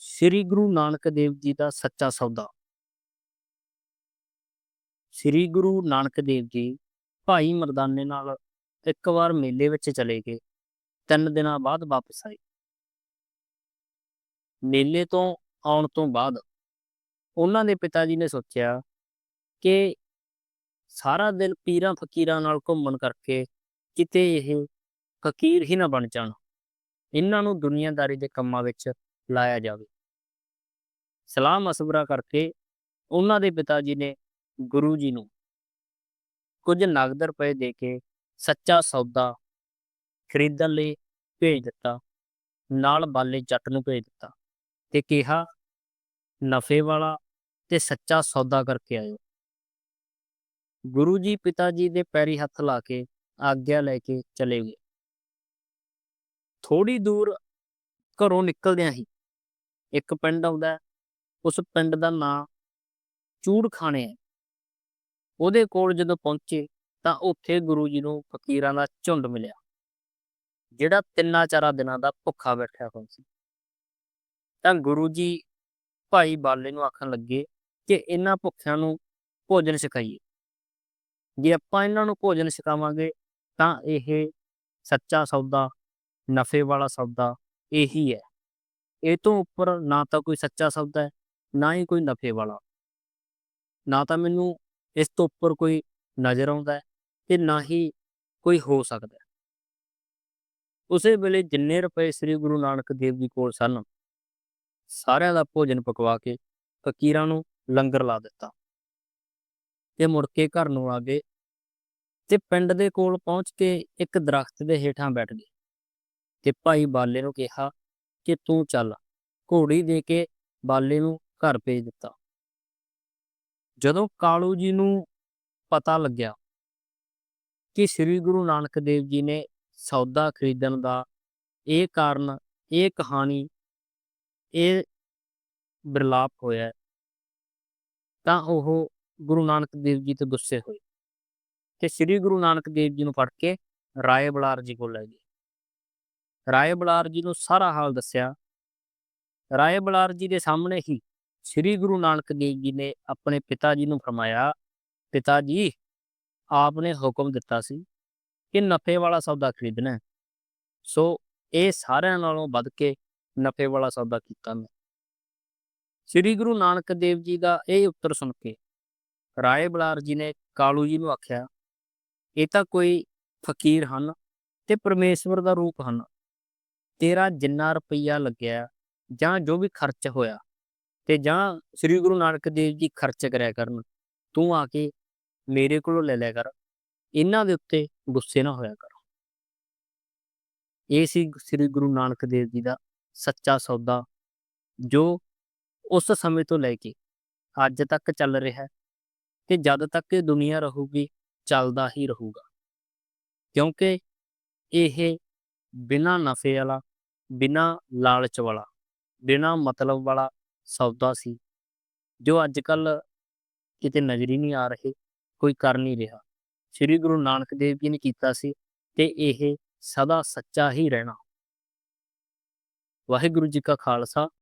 ਸ੍ਰੀ ਗੁਰੂ ਨਾਨਕ ਦੇਵ ਜੀ ਦਾ ਸੱਚਾ ਸੌਦਾ। ਸ੍ਰੀ ਗੁਰੂ ਨਾਨਕ ਦੇਵ ਜੀ ਭਾਈ ਮਰਦਾਨੇ ਨਾਲ ਇੱਕ ਵਾਰ ਮੇਲੇ ਵਿੱਚ ਚਲੇ ਗਏ। ਤਿੰਨ ਦਿਨਾਂ ਬਾਅਦ ਵਾਪਸ ਆਏ। ਮੇਲੇ ਤੋਂ ਆਉਣ ਤੋਂ ਬਾਅਦ ਉਹਨਾਂ ਦੇ ਪਿਤਾ ਜੀ ਨੇ ਸੋਚਿਆ ਕਿ ਸਾਰਾ ਦਿਨ ਪੀਰਾਂ ਫਕੀਰਾਂ ਨਾਲ ਘੁੰਮਣ ਕਰਕੇ ਕਿਤੇ ਇਹ ਫਕੀਰ ਹੀ ਨਾ ਬਣ ਜਾਣ। ਇਹਨਾਂ ਨੂੰ ਦੁਨੀਆਦਾਰੀ ਦੇ ਕੰਮਾਂ ਵਿੱਚ ਲਾਇਆ ਜਾਵੇ। ਸਲਾਹ ਮਸ਼ਵਰਾ ਕਰਕੇ ਉਹਨਾਂ ਦੇ ਪਿਤਾ ਜੀ ਨੇ ਗੁਰੂ ਜੀ ਨੂੰ ਕੁਝ ਨਗਦ ਰੁਪਏ ਦੇ ਕੇ ਸੱਚਾ ਸੌਦਾ ਖਰੀਦਣ ਲਈ ਭੇਜ ਦਿੱਤਾ। ਨਾਲ ਬਾਲੇ ਜੱਟ ਨੂੰ ਭੇਜ ਦਿੱਤਾ ਤੇ ਕਿਹਾ, ਨਫੇ ਵਾਲਾ ਤੇ ਸੱਚਾ ਸੌਦਾ ਕਰਕੇ ਆਇਓ। ਗੁਰੂ ਜੀ ਪਿਤਾ ਜੀ ਦੇ ਪੈਰੀ ਹੱਥ ਲਾ ਕੇ ਆਗਿਆ ਲੈ ਕੇ ਚਲੇ ਗਏ। ਥੋੜੀ ਦੂਰ ਘਰੋਂ ਨਿਕਲਦਿਆਂ ਹੀ ਇੱਕ ਪਿੰਡ ਆਉਂਦਾ ਉਸ ਪਿੰਡ ਦਾ ਨਾਂ ਚੂੜਖਾਨੇ ਹੈ। ਉਹਦੇ ਕੋਲ ਜਦੋਂ ਪਹੁੰਚੇ ਤਾਂ ਉੱਥੇ ਗੁਰੂ ਜੀ ਨੂੰ ਫਕੀਰਾਂ ਦਾ ਝੁੰਡ ਮਿਲਿਆ, ਜਿਹੜਾ ਤਿੰਨਾਂ ਚਾਰਾਂ ਦਿਨਾਂ ਦਾ ਭੁੱਖਾ ਬੈਠਿਆ ਹੋਇਆ ਸੀ। ਤਾਂ ਗੁਰੂ ਜੀ ਭਾਈ ਬਾਲੇ ਨੂੰ ਆਖਣ ਲੱਗੇ ਕਿ ਇਹਨਾਂ ਭੁੱਖਿਆਂ ਨੂੰ ਭੋਜਨ ਛਕਾਈਏ ਜੇ ਆਪਾਂ ਇਹਨਾਂ ਨੂੰ ਭੋਜਨ ਛਕਾਵਾਂਗੇ ਤਾਂ ਇਹ ਸੱਚਾ ਸੌਦਾ, ਨਫੇ ਵਾਲਾ ਸੌਦਾ ਇਹੀ ਹੈ। ਇਹ ਤੋਂ ਉੱਪਰ ਨਾ ਤਾਂ ਕੋਈ ਸੱਚਾ ਸ਼ਬਦ ਹੈ, ਨਾ ਹੀ ਕੋਈ ਨਫੇ ਵਾਲਾ। ਨਾ ਤਾਂ ਮੈਨੂੰ ਇਸ ਤੋਂ ਉੱਪਰ ਕੋਈ ਨਜ਼ਰ ਆਉਂਦਾ ਹੈ ਤੇ ਨਾ ਹੀ ਕੋਈ ਹੋ ਸਕਦਾ ਉਸੇ ਵੇਲੇ ਜਿੰਨੇ ਰੁਪਏ ਸ੍ਰੀ ਗੁਰੂ ਨਾਨਕ ਦੇਵ ਜੀ ਕੋਲ ਸਨ, ਸਾਰਿਆਂ ਦਾ ਭੋਜਨ ਪਕਵਾ ਕੇ ਫਕੀਰਾਂ ਨੂੰ ਲੰਗਰ ਲਾ ਦਿੱਤਾ ਤੇ ਮੁੜ ਕੇ ਘਰ ਨੂੰ ਆ ਗਏ ਤੇ ਪਿੰਡ ਦੇ ਕੋਲ ਪਹੁੰਚ ਕੇ ਇੱਕ ਦਰਖਤ ਦੇ ਹੇਠਾਂ ਬੈਠ ਗਏ ਤੇ ਭਾਈ ਬਾਲੇ ਨੂੰ ਕਿਹਾ ਕਿ ਤੂੰ ਚੱਲ। ਘੋੜੀ ਦੇ ਕੇ ਬਾਲੇ ਨੂੰ ਘਰ ਭੇਜ ਦਿੱਤਾ। ਜਦੋਂ ਕਾਲੂ ਜੀ ਨੂੰ ਪਤਾ ਲੱਗਿਆ ਕਿ ਸ੍ਰੀ ਗੁਰੂ ਨਾਨਕ ਦੇਵ ਜੀ ਨੇ ਸੌਦਾ ਖਰੀਦਣ ਦਾ ਇਹ ਕਾਰਨ, ਇਹ ਕਹਾਣੀ, ਇਹ ਬਿਰਲਾਪ ਹੋਇਆ ਤਾਂ ਉਹ ਗੁਰੂ ਨਾਨਕ ਦੇਵ ਜੀ ਤੇ ਗੁੱਸੇ ਹੋਏ। ਤੇ ਸ੍ਰੀ ਗੁਰੂ ਨਾਨਕ ਦੇਵ ਜੀ ਨੂੰ ਫੜ ਕੇ ਰਾਏ ਬਲਾਰ ਜੀ ਕੋਲ ਲੈ ਗਏ। ਰਾਏ ਬਲਾਰ ਜੀ ਨੂੰ ਸਾਰਾ ਹਾਲ ਦੱਸਿਆ। ਰਾਏ ਬਲਾਰ ਜੀ ਦੇ ਸਾਹਮਣੇ ਹੀ ਸ੍ਰੀ ਗੁਰੂ ਨਾਨਕ ਦੇਵ ਜੀ ਨੇ ਆਪਣੇ ਪਿਤਾ ਜੀ ਨੂੰ ਫਰਮਾਇਆ, ਪਿਤਾ ਜੀ, ਆਪ ਨੇ ਹੁਕਮ ਦਿੱਤਾ ਸੀ ਕਿ ਨਫੇ ਵਾਲਾ ਸੌਦਾ ਖਰੀਦਣਾ ਸੋ ਇਹ ਸਾਰਿਆਂ ਨਾਲੋਂ ਵੱਧ ਕੇ ਨਫੇ ਵਾਲਾ ਸੌਦਾ ਕੀਤਾ ਮੈਂ। ਸ੍ਰੀ ਗੁਰੂ ਨਾਨਕ ਦੇਵ ਜੀ ਦਾ ਇਹ ਉੱਤਰ ਸੁਣ ਕੇ ਰਾਏ ਬਲਾਰ ਜੀ ਨੇ ਕਾਲੂ ਜੀ ਨੂੰ ਆਖਿਆ, ਇਹ ਤਾਂ ਕੋਈ ਫਕੀਰ ਹਨ ਤੇ ਪਰਮੇਸ਼ਵਰ ਦਾ ਰੂਪ ਹਨ। ਤੇਰਾ ਜਿੰਨਾ ਰੁਪਈਆ ਲੱਗਿਆ ਜਾਂ ਜੋ ਵੀ ਖਰਚ ਹੋਇਆ ਤੇ ਜਾਂ ਸ੍ਰੀ ਗੁਰੂ ਨਾਨਕ ਦੇਵ ਜੀ ਖਰਚ ਕਰਿਆ ਕਰਨ, ਤੂੰ ਆ ਕੇ ਮੇਰੇ ਕੋਲੋਂ ਲੈ ਲਿਆ ਕਰ, ਇਹਨਾਂ ਦੇ ਉੱਤੇ ਗੁੱਸੇ ਨਾ ਹੋਇਆ ਕਰ। ਇਹ ਸੀ ਸ੍ਰੀ ਗੁਰੂ ਨਾਨਕ ਦੇਵ ਜੀ ਦਾ ਸੱਚਾ ਸੌਦਾ, ਜੋ ਉਸ ਸਮੇਂ ਤੋਂ ਲੈ ਕੇ ਅੱਜ ਤੱਕ ਚੱਲ ਰਿਹਾ ਹੈ ਤੇ ਜਦ ਤੱਕ ਇਹ ਦੁਨੀਆ ਰਹੂਗੀ, ਚੱਲਦਾ ਹੀ ਰਹੂਗਾ। ਕਿਉਂਕਿ ਇਹ ਬਿਨਾਂ ਨਫੇ ਵਾਲਾ ਬਿਨਾਂ ਲਾਲਚ ਵਾਲਾ, ਬਿਨਾਂ ਮਤਲਬ ਵਾਲਾ ਸੌਦਾ ਸੀ, ਜੋ ਅੱਜ ਕੱਲ ਕਿਤੇ ਨਜ਼ਰ ਹੀ ਨਹੀਂ ਆ ਰਹੇ, ਕੋਈ ਕਰ ਨਹੀਂ ਰਿਹਾ। ਸ੍ਰੀ ਗੁਰੂ ਨਾਨਕ ਦੇਵ ਜੀ ਨੇ ਕੀਤਾ ਸੀ ਤੇ ਇਹ ਸਦਾ ਸੱਚਾ ਹੀ ਰਹਿਣਾ। ਵਾਹਿਗੁਰੂ ਜੀ ਕਾ ਖਾਲਸਾ